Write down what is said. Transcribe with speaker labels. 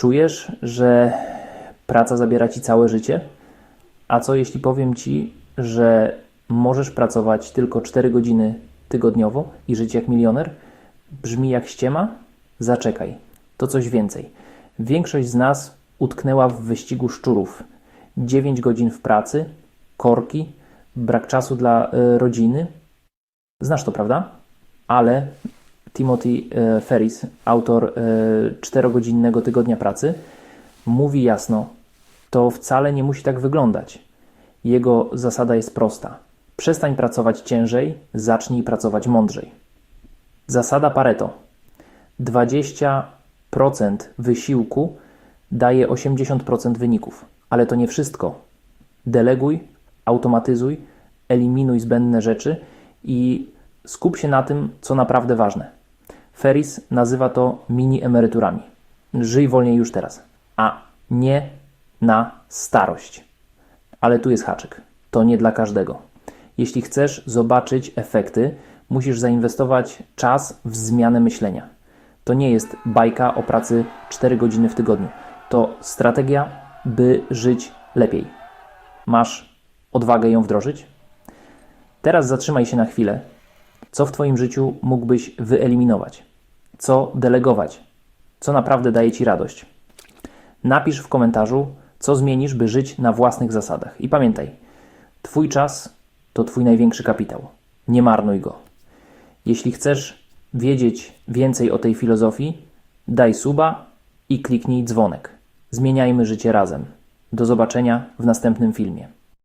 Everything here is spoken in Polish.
Speaker 1: Czujesz, że praca zabiera ci całe życie? A co jeśli powiem ci, że możesz pracować tylko 4 godziny tygodniowo i żyć jak milioner? Brzmi jak ściema? Zaczekaj. To coś więcej. Większość z nas utknęła w wyścigu szczurów. 9 godzin w pracy, korki, brak czasu dla y, rodziny. Znasz to, prawda? Ale Timothy e, Ferris, autor e, czterogodzinnego tygodnia pracy, mówi jasno: To wcale nie musi tak wyglądać. Jego zasada jest prosta: przestań pracować ciężej, zacznij pracować mądrzej. Zasada Pareto: 20% wysiłku daje 80% wyników, ale to nie wszystko. Deleguj, automatyzuj, eliminuj zbędne rzeczy i skup się na tym, co naprawdę ważne. Ferris nazywa to mini emeryturami. Żyj wolniej już teraz, a nie na starość. Ale tu jest haczyk. To nie dla każdego. Jeśli chcesz zobaczyć efekty, musisz zainwestować czas w zmianę myślenia. To nie jest bajka o pracy 4 godziny w tygodniu. To strategia, by żyć lepiej. Masz odwagę ją wdrożyć? Teraz zatrzymaj się na chwilę. Co w Twoim życiu mógłbyś wyeliminować? Co delegować? Co naprawdę daje Ci radość? Napisz w komentarzu, co zmienisz, by żyć na własnych zasadach. I pamiętaj, Twój czas to Twój największy kapitał. Nie marnuj go. Jeśli chcesz wiedzieć więcej o tej filozofii, daj suba i kliknij dzwonek. Zmieniajmy życie razem. Do zobaczenia w następnym filmie.